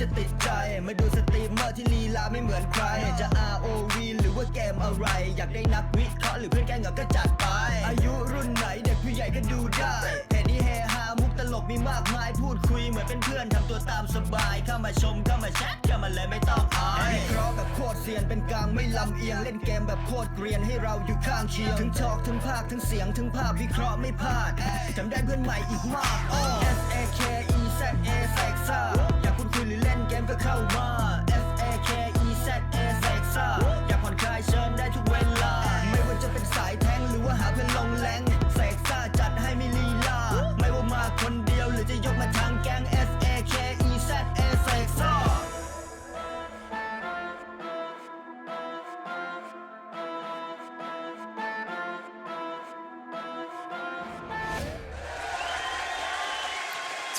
จะติดใจ มาดูสตรีมเมอร์ที่ลีลาไม่เหมือนใคร จะ ROV หรือว่าเกมอะไร อยากได้นักวิเคราะห์หรือเพื่อนแกล้งก็จัดไป อายุรุ่นไหนเด็กผู้ใหญ่ก็ดูได้เหตุนี้เฮฮามุกตลกมีมากมายพูดคุยเหมือนเป็นเพื่อนทำตัวตามสบาย เข้ามาชมเข้ามาแชทเข้ามาเลยไม่ต้องอายวิเคราะห์แบบโคตรเซียนเป็นกลางไม่ลำเอียงเล่นเกมแบบโคตรเกรียนให้เราอยู่ข้างเคียงถึงทอกถึงภาคถึงเสียงถึงภาพวิเคราะห์ไม่พลาดจำได้เพื่อนใหม่อีกมาก S A K E Z A แซกซ่าอยากพูดคุยหรือเล่นเกมก็เข้ามา F A K E Z A แซก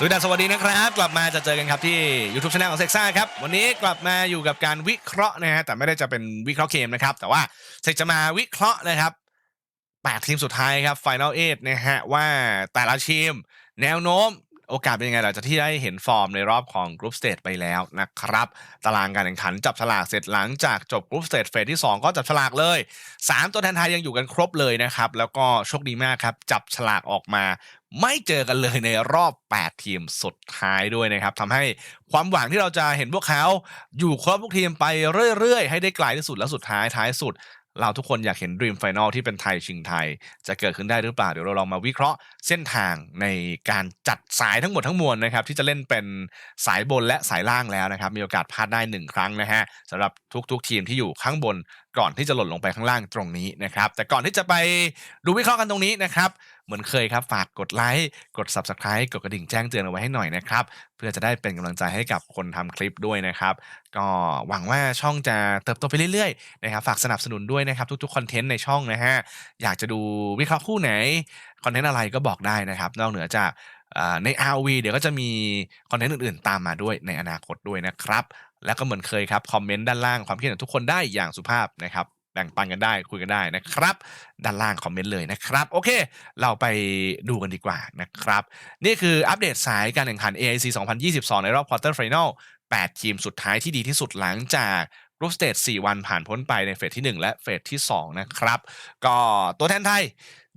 สวัสดีสวัสดีนะครับ กลับมาจะเจอกันครับที่ YouTube Channel ของเซ็กซ่าครับ วันนี้กลับมาอยู่กับการวิเคราะห์นะฮะแต่ไม่ได้จะเป็นวิเคราะห์เกมนะครับ แต่ว่าเซ็กจะมาวิเคราะห์นะครับแปดทีมสุดท้ายครับ Final 8นะฮะว่าแต่ละทีม แนวโน้ม โอกาสเป็นยังไงหลังจากที่ได้เห็นฟอร์มในรอบของกรุ๊ปสเตจไปแล้วนะครับ ตารางการแข่งขันจับฉลากเสร็จหลังจากจบกรุ๊ปสเตจเฟสที่ 2 ก็จับฉลากเลย 3 ตัวแทนไทยยังอยู่กันครบเลยนะครับ แล้วก็โชคดีมากครับ จับฉลากออกมาไม่เจอกันเลยในรอบ 8 ทีมสุดท้ายด้วยนะครับทำให้ความหวังที่เราจะเห็นพวกเขาอยู่ครบทุกทีมไปเรื่อยๆ ให้ได้ไกลที่สุดและสุดท้ายท้ายสุด เราทุกคนอยากเห็น Dream Final ที่เป็นไทยชิงไทย จะเกิดขึ้นได้หรือเปล่า เดี๋ยวเราลองมาวิเคราะห์เส้นทางในการจัดสายทั้งหมดทั้งมวลนะครับ ที่จะเล่นเป็นสายบนและสายล่างแล้วนะครับ มีโอกาสพลาดได้หนึ่งครั้งนะฮะสำหรับทุกๆ ทีมที่อยู่ข้างบนก่อนที่จะหล่นลงไปข้างล่างตรงนี้นะครับ แต่ก่อนที่จะไปดูวิเคราะห์กันตรงนี้นะครับ เหมือนเคยครับฝากกดไลค์กด Subscribe กดกระดิ่งแจ้งเตือนเอาไว้ให้หน่อยนะครับ เพื่อจะได้เป็นกำลังใจให้กับคนทำคลิปด้วยนะครับ ก็หวังว่าช่องจะเติบโตไปเรื่อยๆนะครับฝากสนับสนุนด้วยนะครับทุกๆคอนเทนต์ในช่องนะฮะอยากจะดูวิเคราะห์คู่ไหนคอนเทนต์อะไรก็บอกได้นะครับ นอกเหนือจากใน RV เดี๋ยวก็จะมีคอนเทนต์อื่นๆ ตามมาด้วยในอนาคตด้วยนะครับ แล้วก็เหมือนเคยครับคอมเมนต์ด้านล่างความคิดเห็นทุกคนได้อย่างสุภาพนะครับแบ่งปันกันได้คุยกันได้นะครับ ด้านล่างคอมเมนต์เลยนะครับ โอเค เราไปดูกันดีกว่านะครับ นี่คืออัปเดตสายการแข่งขัน AIC 2022 ในรอบควอเตอร์ไฟแนล8 ทีมสุดท้ายที่ดีที่สุดหลังจากรูปสเตจ4วันผ่านพ้นไปในเฟสที่ 1 และเฟสที่ 2 นะครับ ก็ตัวแทนไทย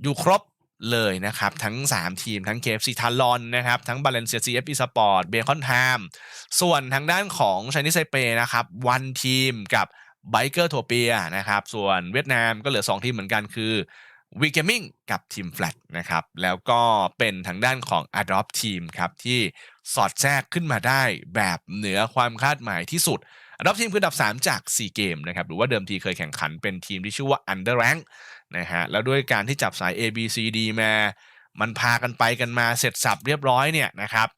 อยู่ครบ เลยนะครับ ทั้ง 3 ทีมทั้ง KFC ทารอนนะครับ ทั้ง b a l e n c i a CF Esport Bacon Time ส่วนทางด้านของ Chinese Taipei นะครับวันทีมกับ Biker Topia นะครับ ส่วนเวียดนามก็เหลือ 2 ทีมเหมือนกันคือ w e g a m i n g กับ Team Flat นะครับ แล้วก็เป็นทางด้านของ Adopt Team ครับ ที่สอดแทรกขึ้นมาได้แบบเหนือความคาดหมายที่สุด Adopt Team คืออันดับ 3 จาก 4 เกมนะครับ หรือว่าเดิมทีเคยแข่งขันเป็นทีมที่ชื่อว่า Under Rank นะฮะแล้วด้วยการที่จับสาย A B C D มา มันพากันไปกันมาเสร็จสับเรียบร้อยเนี่ยนะครับ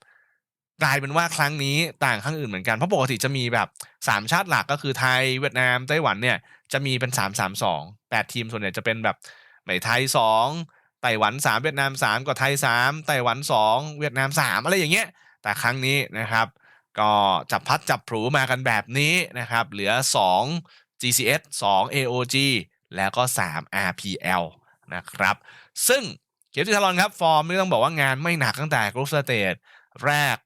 กลายเป็นว่าครั้งนี้ต่างข้งอื่นเหมือนกันเพราะปกติจะมีแบบ 3 ชาติหลักก็คือไทยเวียดนามไต้หวันเนี่ยจะมีเป็น 3 3 2 8 ทีมส่วนใหญ่จะเป็นแบบไม่ไทย 2 ไต้หวัน 3 เวียดนาม 3 ก็ไทย 3 ไต้หวัน 2 เวียดนาม 3 อะไรอย่างเงี้ย แต่ครั้งนี้นะครับ ก็จับพัดจับผูมากันแบบนี้นะครับ เหลือ 2 GCS 2 AOG แล้วก็ 3 RPL นะครับ ซึ่งเกมที่ทารอนครับ ฟอร์มไม่ต้องบอกว่างานไม่หนักตั้งแต่กรุ๊ปสเตจแรก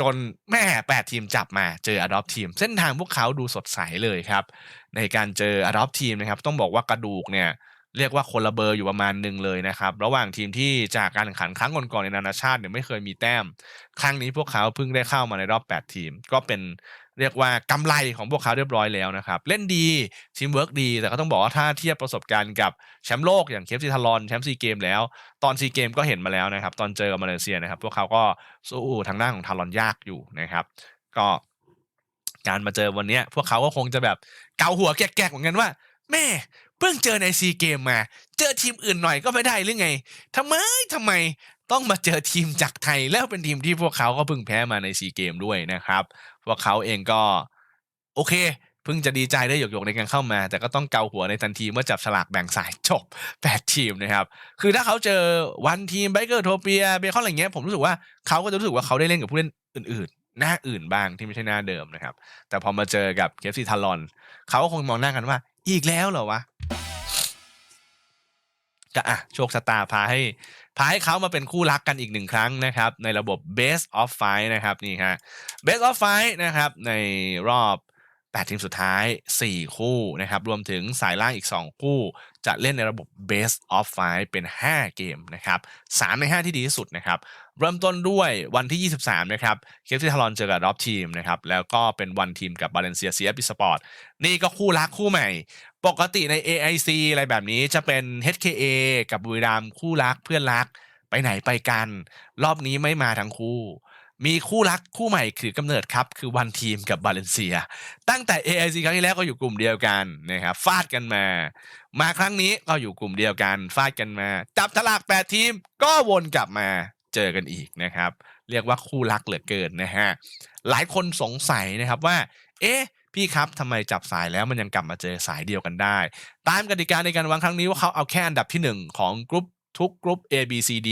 จนแม่8ทีมจับมาเจออดอปทีม เส้นทางพวกเขาดูสดใสเลยครับ ในการเจออดอปทีมนะครับ ต้องบอกว่ากระดูกเนี่ย เรียกว่าคนละเบอร์อยู่ประมาณหนึ่งเลยนะครับ ระหว่างทีมที่จากการแข่งขันครั้งก่อนๆในนานาชาติเนี่ยไม่เคยมีแต้ม ครั้งนี้พวกเขาเพิ่งได้เข้ามาในรอบ 8 ทีม ก็เป็นเรียกว่ากำไรของพวกเขาเรียบร้อยแล้วนะครับ เล่นดีทีมเวิร์กดี แต่ก็ต้องบอกว่าถ้าเทียบประสบการณ์กับแชมป์โลกอย่างเคฟซีทารอนแชมป์ซีเกมแล้ว ตอนซีเกมก็เห็นมาแล้วนะครับ ตอนเจอกับมาเลเซียนะครับ พวกเขาก็สู้ทางด้านของทารอนยากอยู่นะครับ ก็การมาเจอวันนี้พวกเขาก็คงจะแบบเกาหัวแกกๆเหมือนกันว่าแม่ พิ่งเจอในซีเกมมา เจอทีมอื่นหน่อยก็ไม่ได้หรือไงทำไมทำไมต้องมาเจอทีมจากไทยแล้วเป็นทีมที่พวกเขาก็เพิ่งแพ้มาในซีเกมด้วยนะครับพวกเขาเองก็ โอเคเพิ่งจะดีใจได้หยกๆในการเข้ามา แต่ก็ต้องเกาหัวในทันทีเมื่อจับฉลากแบ่งสายจบ 8 ทีมนะครับ คือถ้าเขาเจอวันทีมไบเกอร์โทเปียเบคอนอะไรเงี้ยผมรู้สึกว่าเขาก็จะรู้สึกว่าเขาได้เล่นกับผู้เล่นอื่น หน้าอื่นบ้างที่ไม่ใช่หน้าเดิมนะครับ แต่พอมาเจอกับเคฟซีทารอนเขาก็คงมองหน้ากันว่า อีกแล้วเหรอวะก็อะโชคชะตาพาให้พาให้เขามาเป็นคู่รักกันอีกหนึ่งครั้งนะครับ ในระบบ Best of Five นะครับนี่ฮะ Best of Five นะครับ ในรอบ 8 ทีมสุดท้าย 4 คู่นะครับ รวมถึงสายล่างอีก 2 คู่ จะเล่นในระบบ Best of Five เป็น 5 เกมนะครับ 3 ใน 5 ที่ดีที่สุดนะครับ เริ่มต้นด้วยวันที่ 23 นะครับ เคฟซีทารอนเจอกับรอบทีมนะครับ แล้วก็เป็นวันทีมกับบาเลนเซียเซียปิสปอร์ต นี่ก็คู่รักคู่ใหม่ ปกติใน AIC อะไรแบบนี้จะเป็น HKA กับบุรีรัมคู่รักเพื่อนรัก ไปไหนไปกัน รอบนี้ไม่มาทั้งคู่ มีคู่รักคู่ใหม่คือกำเนิดครับ คือวันทีมกับบาเลนเซีย ตั้งแต่ AIC ครั้งที่แล้วก็อยู่กลุ่มเดียวกันนะครับฟาดกันมา มาครั้งนี้ก็อยู่กลุ่มเดียวกันฟาดกันมา จับฉลาก8ทีมก็วนกลับมาเจอกันอีกนะครับ เรียกว่าคู่รักเหลือเกินนะฮะหลายคนสงสัยนะครับว่า เอ๊ะพี่ครับทำไมจับสายแล้วมันยังกลับมาเจอสายเดียวกันได้ ตามกติกาในการวางครั้งนี้ว่าเขาเอาแค่อันดับที่ 1 ของกรุ๊ปทุกกรุ๊ป A B C D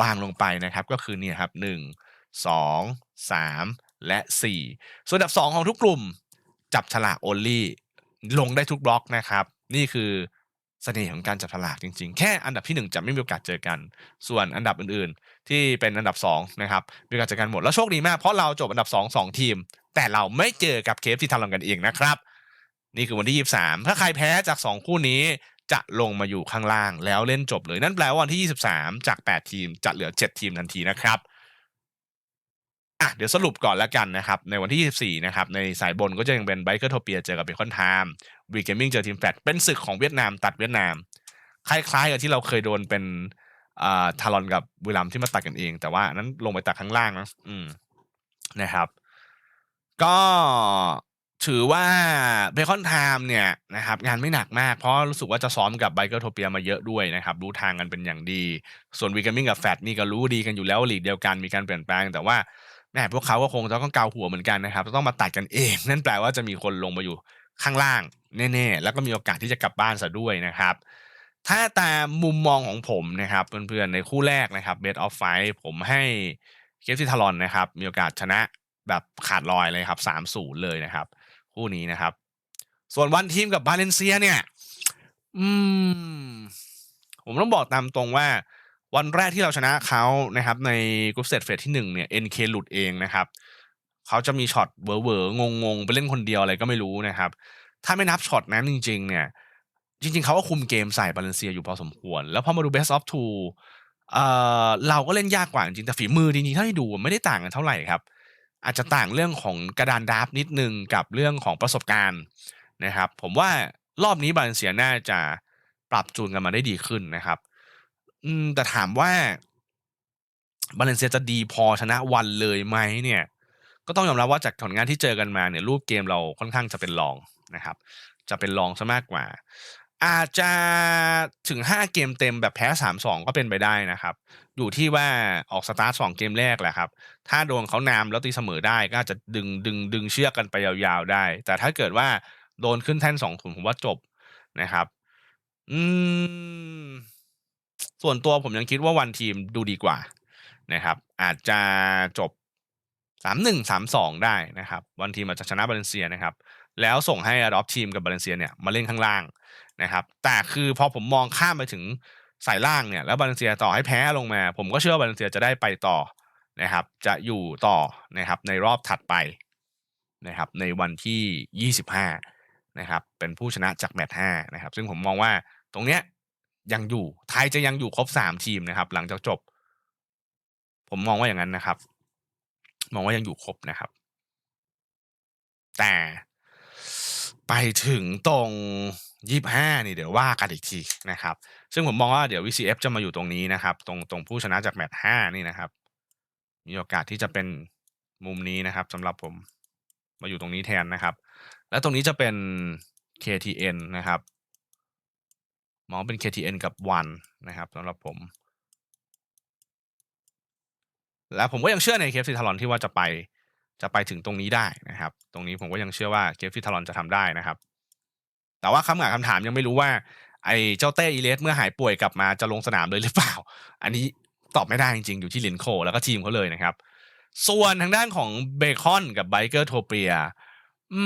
วางลงไปนะครับ ก็คือเนี่ยครับ1 2 3 และ 4 ส่วนอันดับ 2 ของทุกกลุ่ม จับฉลาก only ลงได้ทุกบล็อกนะครับ นี่คือเสน่ห์ของการจับฉลากจริงๆ แค่อันดับที่ 1 จะไม่มีโอกาสเจอกัน ส่วนอันดับอื่นๆ ที่เป็นอันดับ2นะครับมีโอกาสเจอกันหมด แล้วโชคดีมาก เพราะเราจบอันดับ 2 2 ทีม แต่เราไม่เจอกับเคฟที่ทำลังกันเองนะครับ นี่คือวันที่ 23 ถ้าใครแพ้จาก 2 คู่นี้จะลงมาอยู่ข้างล่างแล้วเล่นจบเลย นั่นแปลว่าวันที่ 23 จาก 8 ทีมจะเหลือ 7 ทีมทันทีนะครับ อะเดี๋ยวสรุปก่อนแล้วกันนะครับ ในวันที่ 24 นะครับ ในสายบนก็จะยังเป็นไบเกอร์โทเปียเจอกับเบคอนไทม์วีเกมมิ่งเจอทีมแฟตเป็นศึกของเวียดนามตัดเวียดนาม คล้ายๆกับที่เราเคยโดนเป็นอ่าทารอนกับบุรีรัมที่มาตัดกันเอง แต่ว่านั้นลงไปตัดข้างล่างนะอืมนะครับ ก็ถือว่าเบคอนไทม์เนี่ยนะครับงานไม่หนักมาก เพราะรู้สึกว่าจะซ้อมกับไบเกอร์โทเปียมาเยอะด้วยนะครับ รู้ทางกันเป็นอย่างดี ส่วนวีกามิงกับแฟตนี่ก็รู้ดีกันอยู่แล้วหลีกเดียวกันมีการเปลี่ยนแปลงแต่ว่า แหมพวกเขาก็คงจะต้องเกาหัวเหมือนกันนะครับต้องมาตัดกันเอง นั่นแปลว่าจะมีคนลงมาอยู่ข้างล่างแน่ๆ แล้วก็มีโอกาสที่จะกลับบ้านซะด้วยนะครับ ถ้าตามมุมมองของผมนะครับเพื่อนๆในคู่แรกนะครับเบสออฟไฟผมให้เคฟซีทารอนนะครับ มีโอกาสชนะแบบขาดลอยเลยครับ3-0เลยนะครับ คู่นี้นะครับ ส่วนวันทีมกับบาเลนเซียเนี่ย อืม ผมต้องบอกตามตรงว่า วันแรกที่เราชนะเขานะครับ ในกรุ๊ปเซตเฟสที่หนึ่งเนี่ย NK หลุดเองนะครับเขาจะมีช็อตเวอร์เวอร์งงงไปเล่นคนเดียวอะไรก็ไม่รู้นะครับ ถ้าไม่นับช็อตนั้นจริง ๆ เนี่ย จริง ๆเขาก็คุมเกมใส่บาเลนเซียอยู่พอสมควร แล้วพอมาดู best of two เอ่อเราก็เล่นยากกว่าจริงแต่ฝีมือจริงๆเท่าที่ดูไม่ได้ต่างกันเท่าไหร่ครับอาจจะต่างเรื่องของกระดานดราฟต์นิดนึงกับเรื่องของประสบการณ์นะครับ ผมว่ารอบนี้บาเลนเซียน่าจะปรับจูนกันมาได้ดีขึ้นนะครับ อืม แต่ถามว่าบาเลนเซียจะดีพอชนะวันเลยไหมเนี่ย ก็ต้องยอมรับว่าจากผลงานที่เจอกันมาเนี่ยรูปเกมเราค่อนข้างจะเป็นรองนะครับ จะเป็นรองซะมากกว่า อาจจะถึง 5 เกมเต็มแบบแพ้ 3-2 ก็เป็นไปได้นะครับ อยู่ที่ว่าออกสตาร์ท2เกมแรกแหละครับ ถ้าโดนเขานำแล้วตีเสมอได้ก็อาจจะดึงดึงดึงเชือกกันไปยาวๆได้ แต่ถ้าเกิดว่าโดนขึ้นแท่นสองถุนผมว่าจบนะครับ อืม ส่วนตัวผมยังคิดว่าวันทีมดูดีกว่านะครับ อาจจะจบสามหนึ่งสามสองได้นะครับ วันทีมอาจจะชนะบาเลนเซียนะครับ แล้วส่งให้ออฟทีมกับบาเลนเซียเนี่ยมาเล่นข้างล่างนะครับ แต่คือพอผมมองข้ามไปถึงสายล่างเนี่ยแล้วบาเลนเซียต่อให้แพ้ลงมา ผมก็เชื่อว่าบาเลนเซียจะได้ไปต่อนะครับ จะอยู่ต่อนะครับในรอบถัดไปนะครับ ในวันที่ยี่สิบห้านะครับ เป็นผู้ชนะจากแมตช์ห้านะครับ ซึ่งผมมองว่าตรงเนี้ย ยังอยู่ ไทยจะยังอยู่ครบสามทีมนะครับ หลังจากจบ ผมมองว่าอย่างนั้นนะครับ มองว่ายังอยู่ครบนะครับ แต่ไปถึงตรงยี่ห้านี่เดี๋ยวว่ากันอีกทีนะครับ ซึ่งผมมองว่าเดี๋ยว VCF จะมาอยู่ตรงนี้นะครับ ตรงตรงผู้ชนะจากแมตช์ห้านี่นะครับ มีโอกาสที่จะเป็นมุมนี้นะครับสำหรับผมมาอยู่ตรงนี้แทนนะครับ แล้วตรงนี้จะเป็น KTN นะครับ มองเป็น KTN กับวันนะครับสำหรับผม แล้วผมก็ยังเชื่อในเคฟซีทารอนที่ว่าจะไปจะไปถึงตรงนี้ได้นะครับ ตรงนี้ผมก็ยังเชื่อว่าเคฟซีทารอนจะทำได้นะครับ แต่ว่าคำถามคำถามยังไม่รู้ว่า ไอ้เจ้าเต้อีเลสเมื่อหายป่วยกลับมาจะลงสนามเลยหรือเปล่า อันนี้ตอบไม่ได้จริงๆ อยู่ที่ลินโคแล้วก็ทีมเขาเลยนะครับ ส่วนทางด้านของเบคอนกับไบเกอร์โทเปีย อื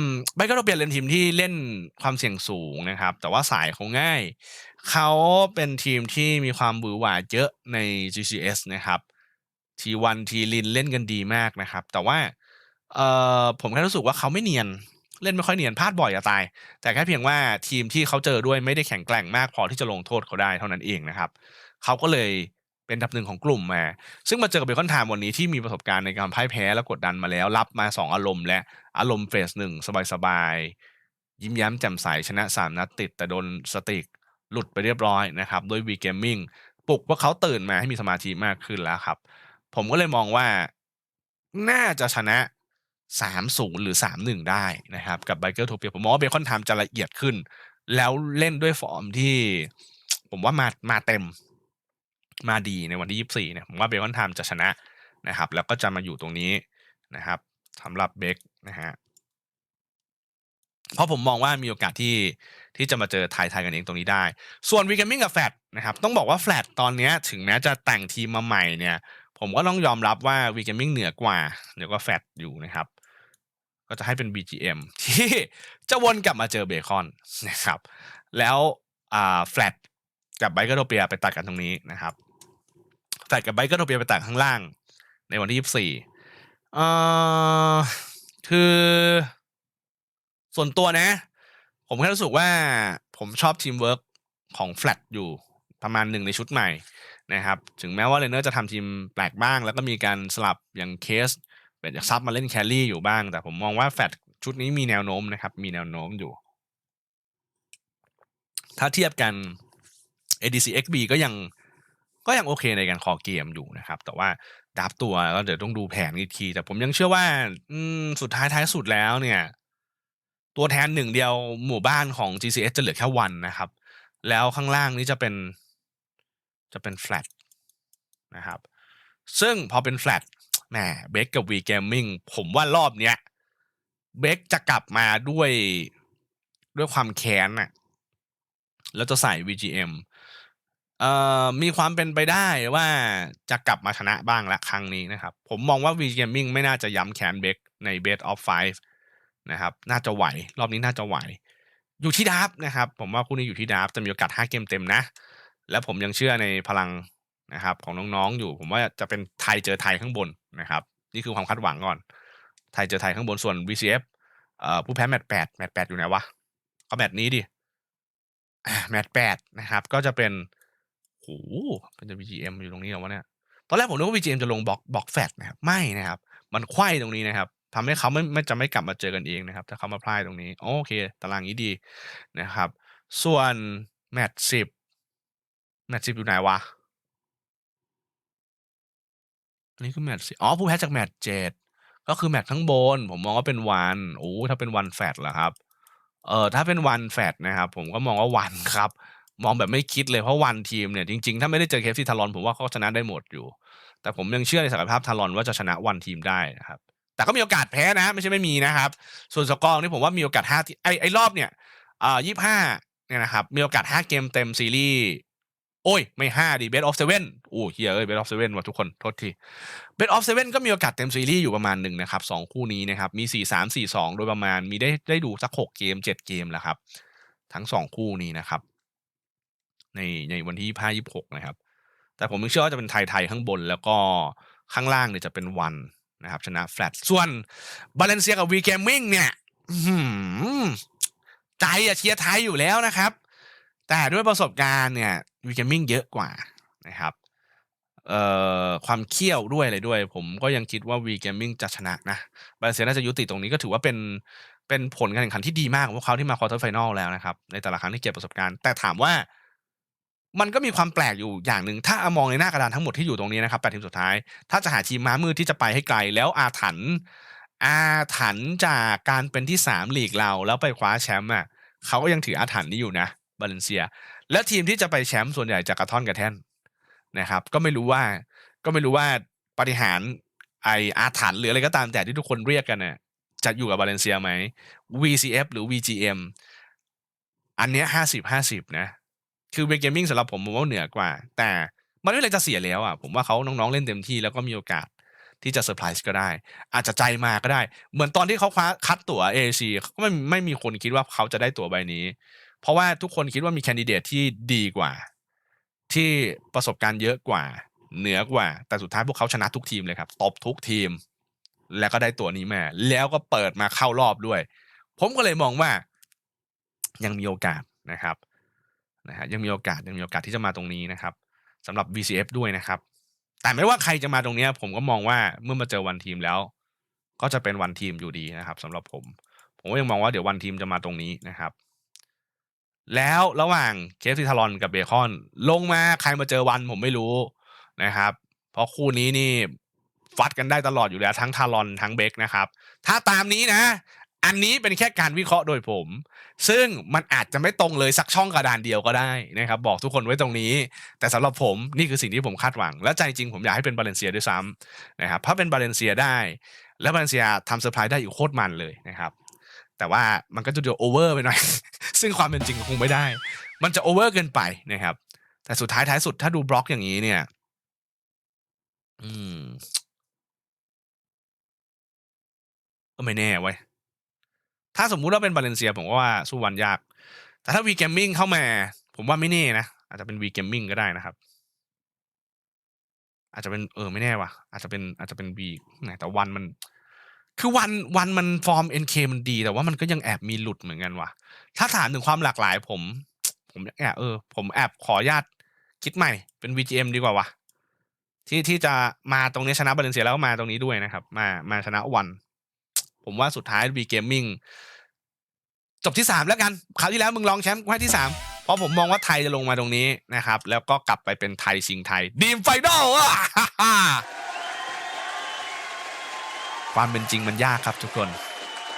มไบเกอร์โรเปียเป็นทีมที่เล่นความเสี่ยงสูงนะครับ แต่ว่าสายเขาง่าย เขาเป็นทีมที่มีความบือหวาเยอะใน GCS นะครับทีวันทีลินเล่นกันดีมากนะครับ แต่ว่าเอ่อผมแค่รู้สึกว่าเขาไม่เนียนเล่นไม่ค่อยเนียนพลาดบ่อยจะตาย แต่แค่เพียงว่าทีมที่เขาเจอด้วยไม่ได้แข็งแกร่งมากพอที่จะลงโทษเขาได้เท่านั้นเองนะครับ เขาก็เลย เป็นอันดับหนึ่งของกลุ่มมา ซึ่งมาเจอกับเบคอนไทม์วันนี้ที่มีประสบการณ์ในการพ่ายแพ้และกดดันมาแล้ว รับมา 2 อารมณ์และอารมณ์เฟสหนึ่งสบายๆ ยิ้มแย้มแจ่มใสชนะ 3 นัดติด แต่โดนสติกหลุดไปเรียบร้อยนะครับ ด้วยวีเกมมิ่งปลุกว่าเขาตื่นมาให้มีสมาธิมากขึ้นแล้วครับ ผมก็เลยมองว่าน่าจะชนะ3-0หรือ 3-1 ได้นะครับกับไบเกอร์โทเปียผมมองว่าเบคอนไทม์จะละเอียดขึ้น แล้วเล่นด้วยฟอร์มที่ ผมว่ามามาเต็ม มาดีในวันที่ 24เนี่ยผมว่าเบคอนไทม์จะชนะนะครับ แล้วก็จะมาอยู่ตรงนี้นะครับสำหรับเบคนะฮะเพราะผมมองว่ามีโอกาสที่ที่จะมาเจอไทยไทยกันเองตรงนี้ได้ ส่วนวีแกมมิ่งกับแฟลตนะครับ ต้องบอกว่าแฟลตตอนนี้ถึงแม้จะแต่งทีมมาใหม่เนี่ย ผมก็ต้องยอมรับว่าวีแกมมิ่งเหนือกว่าเหนือกว่าแฟลตอยู่นะครับ ก็จะให้เป็น BGM ที่จะวนกลับมาเจอเบคอนนะครับ แล้วอ่าแฟลตกับไบเกอร์โทเปียไปตัดกันตรงนี้นะครับ แฟลตกับไบเกอร์โทเปียไปตัดข้างล่าง ในวันที่24เอ่อคือ ส่วนตัวนะ ผมแค่รู้สึกว่าผมชอบทีมเวิร์กของแฟลตอยู่ประมาณหนึ่งในชุดใหม่นะครับ ถึงแม้ว่าเรนเนอร์จะทำทีมแปลกบ้าง แล้วก็มีการสลับอย่างเคสเป็นจากซับมาเล่นแคลรี่อยู่บ้าง แต่ผมมองว่าแฟลตชุดนี้มีแนวโน้มนะครับ มีแนวโน้มอยู่ ถ้าเทียบกัน ADC XB ก็ยัง ก็ยังโอเคในการคอเกมอยู่นะครับ แต่ว่าดับตัวก็เดี๋ยวต้องดูแผนอีกที แต่ผมยังเชื่อว่า อืมสุดท้ายท้ายสุดแล้วเนี่ย ตัวแทนหนึ่งเดียวหมู่บ้านของ GCS จะเหลือแค่วันนะครับ แล้วข้างล่างนี้จะเป็น จะเป็นแฟลตนะครับ ซึ่งพอเป็นแฟลตแหมเบคกับ V Gaming ผมว่ารอบเนี้ยเบคจะกลับมาด้วยด้วยความแค้นน่ะแล้วจะใส่ VGM เอ่อมีความเป็นไปได้ว่าจะกลับมาชนะบ้างละครั้งนี้นะครับ ผมมองว่า V Gaming ไม่น่าจะย้ำแคนเบคใน Best of Five นะครับ น่าจะไหว รอบนี้น่าจะไหว อยู่ที่ดับนะครับ ผมว่าคู่นี้อยู่ที่ดับจะมีโอกาส 5 เกมเต็มนะ และผมยังเชื่อในพลังนะครับของน้องๆอยู่ ผมว่าจะเป็นไทยเจอไทยข้างบนนะครับ นี่คือความคาดหวังก่อน ไทยเจอไทยข้างบนส่วน VCF เอ่อผู้แพ้แมตช์แปดแมตช์แปดอยู่ไหนวะก็แมตช์นี้ดิแมตช์แปดนะครับ ก็จะเป็น โหเป็นจะ VGM อยู่ตรงนี้เหรอวะเนี่ย ตอนแรกผมนึกว่า VGM จะลงบล็อกบล็อกแฟตนะครับ ไม่นะครับ มันไขว้ตรงนี้นะครับทำให้เขาไม่ไม่จะไม่กลับมาเจอกันเองนะครับ ถ้าเขามาพลายตรงนี้ โอเค ตารางนี้ดีนะครับ ส่วนแมตช์สิบแมตช์สิบอยู่ไหนวะอันนี้คือแมตช์สิอ๋อ ผู้แพ้จากแมตช์เจ็ดก็คือแมตช์ข้งบน ผมมองว่าเป็นวันโอ้ถ้าเป็นวันแฟตเหรอครับ เออถ้าเป็นวันแฟตนะครับ ผมก็มองว่าวันครับ มองแบบไม่คิดเลยเพราะวันทีมเนี่ยจริงๆ ถ้าไม่ได้เจอเคฟซีทารอนผมว่าเขาชนะได้หมดอยู่ แต่ผมยังเชื่อในศักยภาพทารอนว่าจะชนะวันทีมได้นะครับ แต่ก็มีโอกาสแพ้นะ ไม่ใช่ไม่มีนะครับ ส่วนสกอร์นี่ผมว่ามีโอกาสห้าที่ไอไอรอบเนี่ยอ่ายี่ห้าเนี่ยนะครับมีโอกาสห้าเกมเต็มซีรีส์โอ้ย ไม่ห้าดิเบสออฟเซเว่นโอ้เฮียเอ้ยเบสออฟเซเว่นว่ะทุกคนโทษทีเบสออฟเซเว่นก็มีโอกาสเต็มซีรีส์อยู่ประมาณหนึ่งนะครับสองคู่นี้นะครับมีสี่สามสี่สองโดยประมาณมีได้ได้ดูสักหกเกมเจ็ดเกมแล้วครับ ทั้งสองคู่นี้นะครับ ในในวันที่ยี่ห้ายี่หกนะครับ แต่ผมเชื่อว่าจะเป็นไทยไทยข้างบน แล้วก็ข้างล่างเนี่ยจะเป็นวันนะครับ ชนะแฟลตส่วนบาเลนเซียกับวีเกมมิ่งเนี่ยใจอะเชียร์ไทยอยู่แล้วนะครับ แต่ด้วยประสบการณ์เนี่ยวีเกมมิ่งเยอะกว่านะครับเอ่อความเขี้ยวด้วยอะไรด้วย ผมก็ยังคิดว่าวีเกมมิ่งจะชนะนะบาเลนเซียน่าจะยุติตรงนี้ก็ถือว่าเป็นเป็นผลการแข่งขันที่ดีมากของพวกเขาที่มาควอเตอร์ไฟแนลแล้วนะครับ ในแต่ละครั้งที่เก็บประสบการณ์ แต่ถามว่า มันก็มีความแปลกอยู่อย่างหนึ่งถ้ามองในหน้ากระดานทั้งหมดที่อยู่ตรงนี้นะครับแปดทีมสุดท้าย ถ้าจะหาทีมม้ามืดที่จะไปให้ไกล แล้วอาถรรพ์อาถรรพ์จากการเป็นที่สามลีกเราแล้วไปคว้าแชมป์อะเขาก็ยังถืออาถรรพ์นี้อยู่นะบาเลนเซีย และทีมที่จะไปแชมป์ส่วนใหญ่จะกระท่อนกระแท่นนะครับ ก็ไม่รู้ว่าก็ไม่รู้ว่าปฏิหารไออาถรรพ์หรืออะไรก็ตามแต่ที่ทุกคนเรียกกันเนี่ยจะอยู่กับบาเลนเซียไหม VCF หรือ VGM อันเนี้ยห้าสิบห้าสิบนะ คือเวกเกมมิ่งสำหรับผมผมว่าเหนือกว่า แต่มันไม่มีอะไรจะเสียแล้วอะผมว่าเขาน้องๆเล่นเต็มที่แล้วก็มีโอกาสที่จะเซอร์ไพรส์ก็ได้ อาจจะใจมาก็ได้ เหมือนตอนที่เขาคว้าคัดตั๋ว AAC ก็ไม่ไม่มีคนคิดว่าเขาจะได้ตั๋วใบนี้ เพราะว่าทุกคนคิดว่ามีแคนดิเดตที่ดีกว่า ที่ประสบการณ์เยอะกว่า เหนือกว่า แต่สุดท้ายพวกเขาชนะทุกทีมเลยครับตบทุกทีม แล้วก็ได้ตั๋วนี้มาแล้วก็เปิดมาเข้ารอบด้วย ผมก็เลยมองว่ายังมีโอกาสนะครับ นะฮะยังมีโอกาสยังมีโอกาสที่จะมาตรงนี้นะครับสำหรับ VCF ด้วยนะครับ แต่ไม่ว่าใครจะมาตรงนี้ผมก็มองว่าเมื่อมาเจอวันทีมแล้ว ก็จะเป็นวันทีมอยู่ดีนะครับสำหรับผม ผมก็ยังมองว่าเดี๋ยววันทีมจะมาตรงนี้นะครับ แล้วระหว่างเคฟซีทารอนกับเบคอน ลงมาใครมาเจอวันผมไม่รู้นะครับ เพราะคู่นี้นี่ฟัดกันได้ตลอดอยู่แล้วทั้งทารอนทั้งเบคนะครับ ถ้าตามนี้นะ อันนี้เป็นแค่การวิเคราะห์โดยผม ซึ่งมันอาจจะไม่ตรงเลยสักช่องกระดานเดียวก็ได้นะครับ บอกทุกคนไว้ตรงนี้ แต่สำหรับผมนี่คือสิ่งที่ผมคาดหวัง และใจจริงผมอยากให้เป็นบาเลนเซียด้วยซ้ำนะครับถ้าเป็นบาเลนเซียได้ แล้วบาเลนเซียทำเซอร์ไพรส์ได้อยู่โคตรมันเลยนะครับ แต่ว่ามันก็จะดูโอเวอร์ไปหน่อย ซึ่งความเป็นจริงคงไม่ได้ มันจะโอเวอร์เกินไปนะครับ แต่สุดท้ายท้ายสุดถ้าดูบล็อกอย่างนี้เนี่ยอืมก็ไม่แน่ไว้ ถ้าสมมุติว่าเป็นบาเลนเซีย ผมว่าสู้วันยาก แต่ถ้าวีเกมมิ่งเข้ามา ผมว่าไม่แน่นะ อาจจะเป็นวีเกมมิ่งก็ได้นะครับ อาจจะเป็นเออไม่แน่ว่ะ อาจจะเป็นอาจจะเป็นวีแต่วันมัน คือวันวันมันฟอร์ม NK มันดี แต่ว่ามันก็ยังแอบมีหลุดเหมือนกันว่ะ ถ้าถามถึงความหลากหลาย ผม ผมแอบเออ ผมแอบขออนุญาตคิดใหม่เป็น VGM ดีกว่าวะที่ที่จะมาตรงนี้ชนะบาเลนเซียแล้วมาตรงนี้ด้วยนะครับ มามาชนะวัน ผมว่าสุดท้าย V Gaming จบที่สามแล้วกันคราวที่แล้วมึงลองแชมป์กูให้ที่สามเพราะผมมองว่าไทยจะลงมาตรงนี้นะครับ แล้วก็กลับไปเป็นไทยชิงไทยดีมไฟนอลความเป็นจริงมันยากครับทุกคน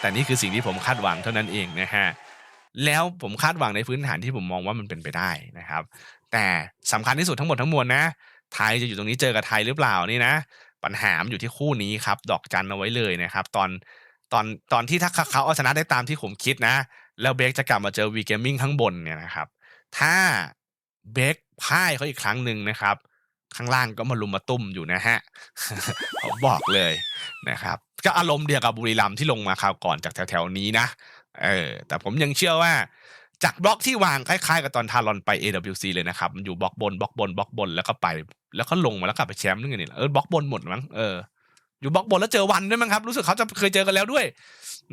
แต่นี่คือสิ่งที่ผมคาดหวังเท่านั้นเองนะฮะแล้วผมคาดหวังในพื้นฐานที่ผมมองว่ามันเป็นไปได้นะครับ แต่สำคัญที่สุดทั้งหมดทั้งมวลนะ ไทยจะอยู่ตรงนี้เจอกับไทยหรือเปล่านี่นะ ปัญหามอยู่ที่คู่นี้ครับ ดอกจันเอาไว้เลยนะครับ ตอน ตอนตอนที่ถ้าเขาเอาชนะได้ตามที่ผมคิดนะ แล้วเบคจะกลับมาเจอวีเกมมิ่งข้างบนเนี่ยนะครับ ถ้าเบคพ่ายเขาอีกครั้งหนึ่งนะครับ ข้างล่างก็มาลุมมาตุ้มอยู่นะฮะผมบอกเลยนะครับ ก็อารมณ์เดียวกับบุรีรัมย์ที่ลงมาคราวก่อนจากแถวๆนี้นะเออแต่ผมยังเชื่อว่าจากบล็อกที่วางคล้ายๆกับตอนทารอนไป AWC เลยนะครับมันอยู่บล็อกบนบล็อกบนบล็อกบนแล้วก็ไป แล้วก็ลงมาแล้วกลับไปแชมป์นึงไงนี่เออบล็อกบนหมดมั้งเออ อยู่บล็อกบนแล้วเจอวันด้วยมั้งครับ รู้สึกเขาจะเคยเจอกันแล้วด้วย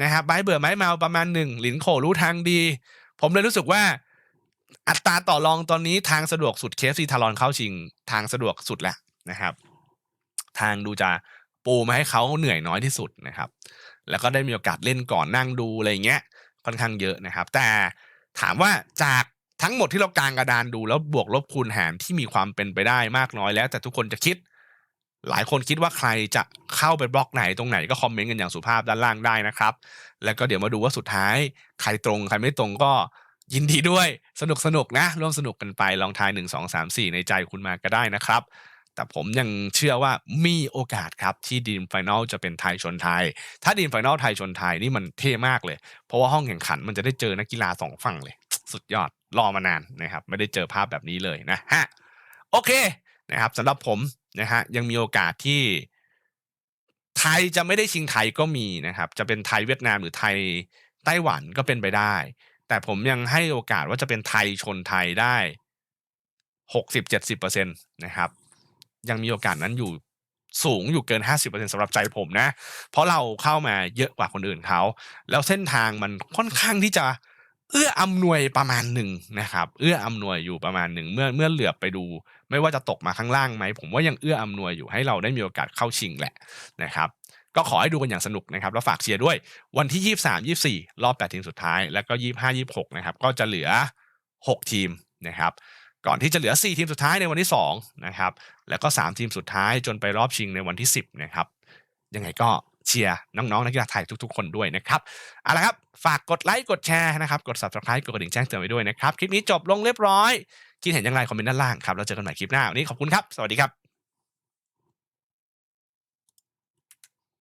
นะครับไม้เบื่อไม้เมาประมาณหนึ่งหลินโขรู้ทางดี ผมเลยรู้สึกว่า อัตราต่อรองตอนนี้ทางสะดวกสุดเคฟซีทารอนเข้าชิง ทางสะดวกสุดแหละนะครับ ทางดูจะปูมาให้เขาเหนื่อยน้อยที่สุดนะครับ แล้วก็ได้มีโอกาสเล่นก่อนนั่งดูอะไรเงี้ยค่อนข้างเยอะนะครับ แต่ถามว่าจากทั้งหมดที่เรากางกระดานดูแล้วบวกลบคูณหารที่มีความเป็นไปได้มากน้อยแล้ว แต่ทุกคนจะคิด หลายคนคิดว่าใครจะเข้าไปบล็อกไหนตรงไหนก็คอมเมนต์กันอย่างสุภาพด้านล่างได้นะครับ แล้วก็เดี๋ยวมาดูว่าสุดท้ายใครตรงใครไม่ตรงก็ยินดีด้วยสนุกสนุกนะร่วมสนุกกันไปลองทายหนึ่งสองสามสี่ในใจคุณมาก็ได้นะครับ แต่ผมยังเชื่อว่ามีโอกาสครับที่ดีมไฟแนลจะเป็นไทยชนไทย ถ้าดีมไฟแนลไทยชนไทยนี่มันเท่มากเลย เพราะว่าห้องแข่งขันมันจะได้เจอนักกีฬาสองฝั่งเลย สุดยอดรอมานานนะครับ ไม่ได้เจอภาพแบบนี้เลยนะฮะโอเคนะครับสำหรับผม นะฮะยังมีโอกาสที่ ไทยจะไม่ได้ชิงไทยก็มีนะครับ จะเป็นไทยเวียดนามหรือไทยไต้หวันก็เป็นไปได้ แต่ผมยังให้โอกาสว่าจะเป็นไทยชนไทยได้หกสิบเจ็ดสิบเปอร์เซ็นตนะครับ ยังมีโอกาสนั้นอยู่สูงอยู่เกิน 50%สำหรับใจผมนะ เพราะเราเข้ามาเยอะกว่าคนอื่นเขา แล้วเส้นทางมันค่อนข้างที่จะ เอื้ออำนวยประมาณหนึ่งนะครับ เอื้ออำนวยอยู่ประมาณหนึ่งเมื่อเมื่อเหลือบไปดู ไม่ว่าจะตกมาข้างล่างไหมผมว่ายังเอื้ออำนวยอยู่ให้เราได้มีโอกาสเข้าชิงแหละนะครับ ก็ขอให้ดูกันอย่างสนุกนะครับแล้วฝากเชียร์ด้วยวันที่ 23 24 รอบ 8 ทีมสุดท้าย แล้วก็ 25 26 นะครับ ก็จะเหลือ 6 ทีมนะครับ ก่อนที่จะเหลือ 4 ทีมสุดท้ายในวันที่2นะครับแล้วก็ 3 ทีมสุดท้ายจนไปรอบชิงในวันที่ 10นะครับยังไงก็ เชียร์น้องๆนักกีฬาไทยทุกๆ คนด้วยนะครับเอาละครับฝากกดไลค์กดแชร์นะครับกด subscribe กดกระดิ่งแจ้งเตือนไว้ด้วยนะครับคลิปนี้จบลงเรียบร้อยคิดเห็นอย่างไรคอมเมนต์ด้านล่างครับแล้วเจอกันใหม่คลิปหน้าวันนี้ขอบคุณครับสวัสดีครับ